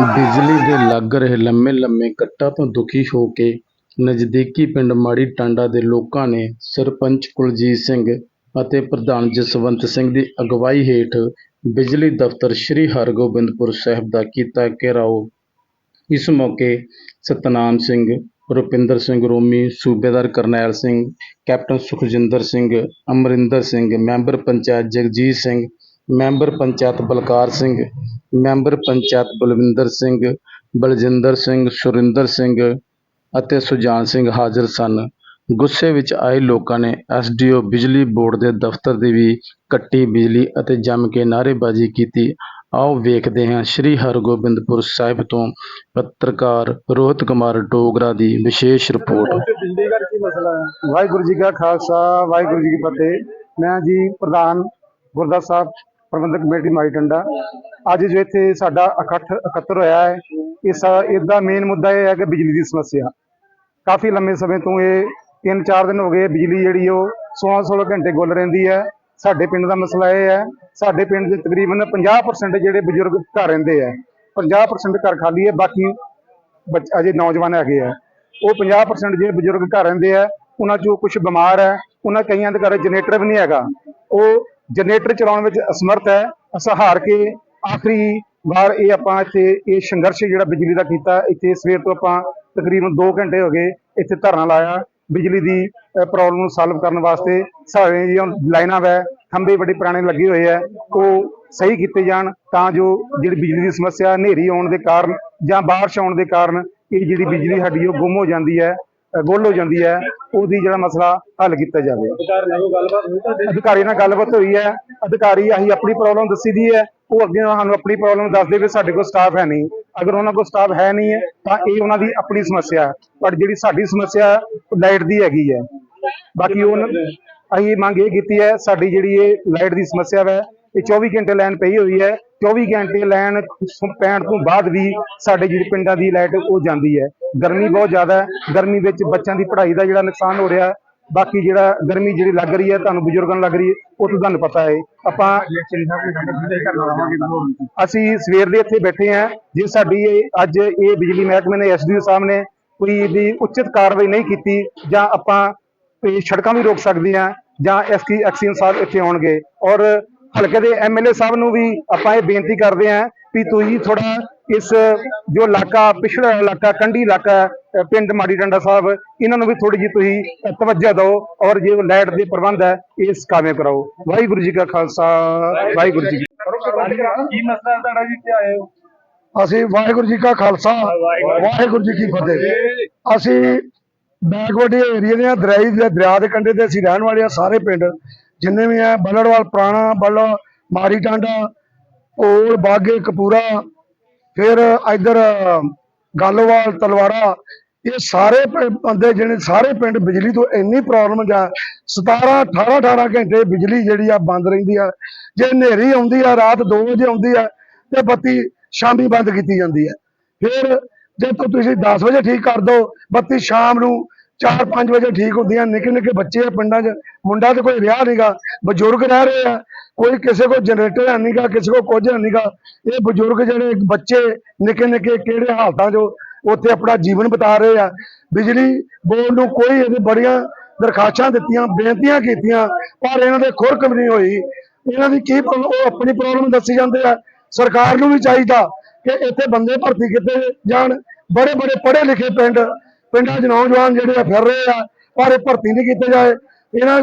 ਬਿਜਲੀ ਦੇ ਲੱਗ ਰਹੇ ਲੰਮੇ ਲੰਮੇ ਕੱਟਾਂ ਤੋਂ ਦੁਖੀ ਹੋ ਕੇ ਨਜ਼ਦੀਕੀ ਪਿੰਡ ਮਾੜੀ ਟਾਂਡਾ ਦੇ ਲੋਕਾਂ ਨੇ ਸਰਪੰਚ ਕੁਲਜੀਤ ਸਿੰਘ ਅਤੇ ਪ੍ਰਧਾਨ ਜਸਵੰਤ ਸਿੰਘ ਦੀ ਅਗਵਾਈ ਹੇਠ ਬਿਜਲੀ ਦਫ਼ਤਰ ਸ੍ਰੀ ਹਰਗੋਬਿੰਦਪੁਰ ਸਾਹਿਬ ਦਾ ਕੀਤਾ ਘਿਰਾਓ। ਇਸ ਮੌਕੇ ਸਤਨਾਮ ਸਿੰਘ, ਰੁਪਿੰਦਰ ਸਿੰਘ ਰੋਮੀ, ਸੂਬੇਦਾਰ Karnail Singh, captain Sukhjinder Singh, Amarinder Singh, member panchayat Jagjit Singh member panchayat Balkar Singh, member panchayat Balwinder Singh, Baljinder Singh, Surinder Singh ਅਤੇ ਸੁਜਾਨ ਸਿੰਘ ਹਾਜ਼ਰ ਸਨ। ਗੁੱਸੇ ਵਿੱਚ ਆਏ ਲੋਕਾਂ ਨੇ ਐਸਡੀਓ ਬਿਜਲੀ ਬੋਰਡ ਦੇ ਦਫ਼ਤਰ ਦੀ ਵੀ ਕੱਟੀ ਬਿਜਲੀ ਅਤੇ ਜੰਮ ਕੇ ਨਾਅਰੇਬਾਜ਼ੀ ਕੀਤੀ। ਆਓ ਵੇਖਦੇ ਹਾਂ ਸ੍ਰੀ ਹਰਗੋਬਿੰਦਪੁਰ ਸਾਹਿਬ ਤੋਂ ਪੱਤਰਕਾਰ ਰੋਹਿਤ ਕੁਮਾਰ ਡੋਗਰਾ ਦੀ ਵਿਸ਼ੇਸ਼ ਰਿਪੋਰਟ। ਬਿਜਲੀ ਕੀ ਮਸਲਾ ਹੈ? ਵਾਹਿਗੁਰੂ ਜੀ ਕਾ ਖਾਲਸਾ, ਵਾਹਿਗੁਰੂ ਜੀ ਕੀ ਫਤਿਹ। ਮੈਂ ਜੀ ਪ੍ਰਧਾਨ ਗੁਰਦਾਸ ਸਾਹਿਬ ਪ੍ਰਬੰਧਕ ਕਮੇਟੀ ਮਾਈ ਟੰਡਾ। ਅੱਜ ਜੋ ਇੱਥੇ ਸਾਡਾ ਇਕੱਠ ਇਕੱਤਰ ਹੋਇਆ ਹੈ ਇਸ ਇਹਦਾ ਮੇਨ ਮੁੱਦਾ ਇਹ ਹੈ ਕਿ ਬਿਜਲੀ ਦੀ ਸਮੱਸਿਆ। ਕਾਫੀ ਲੰਮੇ ਸਮੇਂ ਤੋਂ ਇਹ ਤਿੰਨ ਚਾਰ ਦਿਨ ਹੋ ਗਏ ਬਿਜਲੀ ਜਿਹੜੀ ਉਹ 16 16 ਘੰਟੇ ਗੁੱਲ ਰਹਿੰਦੀ ਹੈ। ਸਾਡੇ ਪਿੰਡ ਦਾ ਮਸਲਾ ਇਹ ਹੈ, ਸਾਡੇ ਪਿੰਡ ਦੇ ਤਕਰੀਬਨ 50% ਜਿਹੜੇ ਬਜ਼ੁਰਗ ਘਰ ਰਹਿੰਦੇ ਆ 50% ਘਰ ਖਾਲੀ ਹੈ, ਬਾਕੀ ਬੱਚ- ਅਜੇ ਨੌਜਵਾਨ ਹੈਗੇ ਆ ਉਹ 50% ਜਿਹੜੇ ਬਜ਼ੁਰਗ ਘਰ ਰਹਿੰਦੇ ਆ ਉਹਨਾਂ ਚੋਂ ਕੁਝ ਬਿਮਾਰ ਹੈ, ਉਹਨਾਂ ਕਈਆਂ ਦੇ ਘਰ ਜਨਰੇਟਰ ਵੀ ਨਹੀਂ ਹੈਗਾ। ਉਹ ਜਨਰੇਟਰ ਚਲਾਉਣ ਵਿੱਚ ਅਸਮਰਥ ਹੈ। ਅਸਾਂ ਹਾਰ ਕੇ ਆਖਰੀ ਵਾਰ ਇਹ ਆਪਾਂ ਇੱਥੇ ਇਹ ਸੰਘਰਸ਼ ਜਿਹੜਾ ਬਿਜਲੀ ਦਾ ਕੀਤਾ, ਇੱਥੇ ਸਵੇਰ ਤੋਂ ਆਪਾਂ ਤਕਰੀਬਨ 2 ਘੰਟੇ ਹੋ ਗਏ ਇੱਥੇ ਧਰਨਾ ਲਾਇਆ। ਬਿਜਲੀ ਦੀ ਪ੍ਰੋਬਲਮ ਨੂੰ ਸੋਲਵ ਕਰਨ ਵਾਸਤੇ ਸਾਰੇ ਜਿਹੜੀਆਂ ਲਾਈਨਾਂ ਵੈ, ਖੰਭੇ ਬੜੇ ਪੁਰਾਣੇ ਲੱਗੇ ਹੋਏ ਆ, ਉਹ ਸਹੀ ਕੀਤੇ ਜਾਣ ਤਾਂ ਜੋ ਜਿਹੜੀ ਬਿਜਲੀ ਦੀ ਸਮੱਸਿਆ ਹਨੇਰੀ ਆਉਣ ਦੇ ਕਾਰਨ ਜਾਂ ਬਾਰਿਸ਼ ਆਉਣ ਦੇ ਕਾਰਨ ਇਹ ਜਿਹੜੀ ਬਿਜਲੀ ਸਾਡੀ ਉਹ ਗੁੰਮ ਹੋ ਜਾਂਦੀ ਹੈ ਗੁੱਲ ਹੋ ਜਾਂਦੀ ਹੈ। ਉਹਦੀ ਜਿਹੜਾ ਮਸਲਾ ਹੱਲ ਕੀਤਾ ਜਾਵੇ। ਅਧਿਕਾਰੀ ਨਾਲ ਗੱਲਬਾਤ ਹੋਈ ਹੈ। ਅਧਿਕਾਰੀ ਆਹੀ ਆਪਣੀ ਪ੍ਰੋਬਲਮ ਦੱਸੀ ਦੀ ਹੈ। ਉਹ ਅੱਗੇ ਸਾਨੂੰ ਆਪਣੀ ਪ੍ਰੋਬਲਮ ਦੱਸਦੇ ਵੀ ਸਾਡੇ ਕੋਲ ਸਟਾਫ ਹੈ ਨਹੀਂ। ਅਗਰ ਉਹਨਾਂ ਕੋਲ ਸਟਾਫ ਹੈ ਨਹੀਂ ਹੈ ਤਾਂ ਇਹ ਉਹਨਾਂ ਦੀ ਆਪਣੀ ਸਮੱਸਿਆ ਹੈ। ਪਰ ਜਿਹੜੀ ਸਾਡੀ ਸਮੱਸਿਆ ਲਾਈਟ ਦੀ ਹੈਗੀ ਹੈ। ਬਾਕੀ ਉਹ ਅਸੀਂ ਮੰਗ ਇਹ ਕੀਤੀ ਹੈ ਸਾਡੀ ਜਿਹੜੀ ਇਹ ਲਾਈਟ ਦੀ ਸਮੱਸਿਆ ਹੈ ਇਹ 24 ਘੰਟੇ ਲਾਈਨ ਪਈ ਹੋਈ ਹੈ। 24 ਘੰਟੇ ਲਾਈਨ ਪੈਣ ਤੋਂ ਬਾਅਦ ਵੀ ਸਾਡੇ ਜਿਹੜੇ ਪਿੰਡਾਂ ਦੀ ਲਾਈਟ ਉਹ ਜਾਂਦੀ ਹੈ। ਗਰਮੀ ਬਹੁਤ ਜ਼ਿਆਦਾ ਹੈ। ਗਰਮੀ ਵਿੱਚ ਬੱਚਿਆਂ ਦੀ ਪੜ੍ਹਾਈ ਦਾ ਜਿਹੜਾ ਨੁਕਸਾਨ ਹੋ ਰਿਹਾ ਬਾਕੀ ਜਿਹੜਾ ਗਰਮੀ ਜਿਹੜੀ ਲੱਗ ਰਹੀ ਹੈ, ਤੁਹਾਨੂੰ ਬਜ਼ੁਰਗਾਂ ਨੂੰ ਲੱਗ ਰਹੀ ਹੈ, ਉਹ ਤਾਂ ਤੁਹਾਨੂੰ ਪਤਾ ਹੈ। ਆਪਾਂ ਅਸੀਂ ਸਵੇਰ ਦੇ ਇੱਥੇ ਬੈਠੇ ਹਾਂ, ਜੇ ਸਾਡੀ ਇਹ ਅੱਜ ਇਹ ਬਿਜਲੀ ਮਹਿਕਮੇ ਨੇ ਐਸਡੀਓ ਸਾਹਿਬ ਨੇ ਕੋਈ ਇਹਦੀ ਉਚਿਤ ਕਾਰਵਾਈ ਨਹੀਂ ਕੀਤੀ, ਜਾਂ ਆਪਾਂ ਸੜਕਾਂ ਵੀ ਰੋਕ ਸਕਦੇ ਹਾਂ, ਜਾਂ ਐਸਟੀ ਐਕਸੀਅਨ ਸਾਹਿਬ ਇੱਥੇ ਆਉਣਗੇ। ਔਰ ਹਲਕੇ ਦੇ ਐਮਐਲਏ ਸਾਹਿਬ ਨੂੰ ਵੀ ਆਪਾਂ ਇਹ ਬੇਨਤੀ ਕਰਦੇ ਹਾਂ ਵੀ ਤੁਸੀਂ ਥੋੜਾ ਇਸ ਜੋ ਇਲਾਕਾ ਪਿਛੜਾ ਇਲਾਕਾ ਕੰਢੀ ਇਲਾਕਾ ਪਿੰਡ ਮਾੜੀ ਡੰਡਾ ਸਾਹਿਬ ਇਹਨਾਂ ਨੂੰ ਵੀ ਥੋੜੀ ਜਿਹੀ ਤੁਸੀਂ ਤਵੱਜਾ ਦਿਓ ਔਰ ਜੇ ਲਾਈਟ ਦੇ ਪ੍ਰਬੰਧ ਹੈ ਇਸ ਕਾਮਯਾਬ ਕਰਾਓ। ਵਾਹਿਗੁਰੂ ਜੀ ਕਾ ਖਾਲਸਾ ਵਾਹਿਗੁਰੂ ਜੀ ਕੀ ਕੀ ਮਸਲਾ ਹੈ ਤੁਹਾਡਾ ਜੀ ਕੀ ਆਏ ਹੋ? ਅਸੀਂ ਵਾਹਿਗੁਰੂ ਜੀ ਕਾ ਖਾਲਸਾ ਵਾਹਿਗੁਰੂ ਜੀ ਕੀ ਫਤਿਹ। ਅਸੀਂ ਬੈਕਵਰਡ ਏਰੀਆ ਆ, ਦੇ ਦਰਿਆ ਦੇ ਕੰਢੇ ਤੇ ਅਸੀਂ ਰਹਿਣ ਵਾਲੇ ਆ ਸਾਰੇ ਪਿੰਡ। ਜਿੰਨੇ ਵੀ ਆ, ਬੱਲੜਵਾਲ ਪੁਰਾਣਾ, ਬੱਲੋ ਮਾਰੀ ਟਾਂਡਾ ਓਲ ਬਾਗੇ ਕਪੂਰਾ, ਫਿਰ ਇਧਰ ਗੱਲਵਾਲ ਤਲਵਾਰਾ ਇਹ ਸਾਰੇ ਬੰਦੇ ਜਿਹੜੇ ਸਾਰੇ ਪਿੰਡ ਬਿਜਲੀ ਤੋਂ ਇੰਨੀ ਪ੍ਰੋਬਲਮ ਜਾਂ 17 18 18 ਘੰਟੇ ਬਿਜਲੀ ਜਿਹੜੀ ਆ ਬੰਦ ਰਹਿੰਦੀ ਆ। ਜੇ ਹਨੇਰੀ ਆਉਂਦੀ ਆ, ਰਾਤ 2 ਵਜੇ ਆਉਂਦੀ ਆ, ਤੇ ਬੱਤੀ ਸ਼ਾਮੀ ਬੰਦ ਕੀਤੀ ਜਾਂਦੀ ਹੈ ਫਿਰ ਜੇ ਤੁਸੀਂ 10 ਵਜੇ ਠੀਕ ਕਰ ਦੋ, ਬੱਤੀ ਸ਼ਾਮ ਨੂੰ 4-5 ਵਜੇ ਠੀਕ ਹੁੰਦੀਆਂ ਨਿੱਕੇ ਨਿੱਕੇ ਬੱਚੇ ਆ ਪਿੰਡਾਂ 'ਚ ਮੁੰਡਾ ਤੇ ਕੋਈ ਰਿਹਾ ਨਹੀਂਗਾ ਬਜ਼ੁਰਗ ਰਹਿ ਰਹੇ ਆ, ਕੋਈ ਕਿਸੇ ਕੋਲ ਜਨਰੇਟਰ ਨਹੀਂਗਾ ਕਿਸੇ ਕੋਲ ਕੁਝ ਹੈ ਨਹੀਂਗਾ ਇਹ ਬਜ਼ੁਰਗ ਜਿਹੜੇ ਬੱਚੇ ਨਿੱਕੇ ਨਿੱਕੇ ਕਿਹੜੇ ਹਾਲਤਾਂ 'ਚ ਉੱਥੇ ਆਪਣਾ ਜੀਵਨ ਬਿਤਾ ਰਹੇ ਆ, ਬਿਜਲੀ ਬੋਰਡ ਨੂੰ ਕੋਈ ਇਹਦੇ ਬੜੀਆਂ ਦਰਖਾਸਤਾਂ ਦਿੱਤੀਆਂ, ਬੇਨਤੀਆਂ ਕੀਤੀਆਂ, ਪਰ ਇਹਨਾਂ ਦੇ ਖੁਰਕ ਵੀ ਨਹੀਂ ਹੋਈ। ਇਹਨਾਂ ਦੀ ਕੀ ਉਹ ਆਪਣੀ ਪ੍ਰੋਬਲਮ ਦੱਸੀ ਜਾਂਦੇ ਆ। ਸਰਕਾਰ ਨੂੰ ਵੀ ਚਾਹੀਦਾ ਕਿ ਇੱਥੇ ਬੰਦੇ ਭਰਤੀ ਕੀਤੇ ਜਾਣ ਬੜੇ ਬੜੇ ਪੜ੍ਹੇ ਲਿਖੇ ਪਿੰਡ ਪਿੰਡਾਂ 'ਚ ਨੌਜਵਾਨ ਜਿਹੜੇ ਆ ਫਿਰ ਰਹੇ ਆ, ਪਰ ਇਹ ਭਰਤੀ ਨਹੀਂ ਕੀਤੇ ਜਾਏ। ਇਹਨਾਂ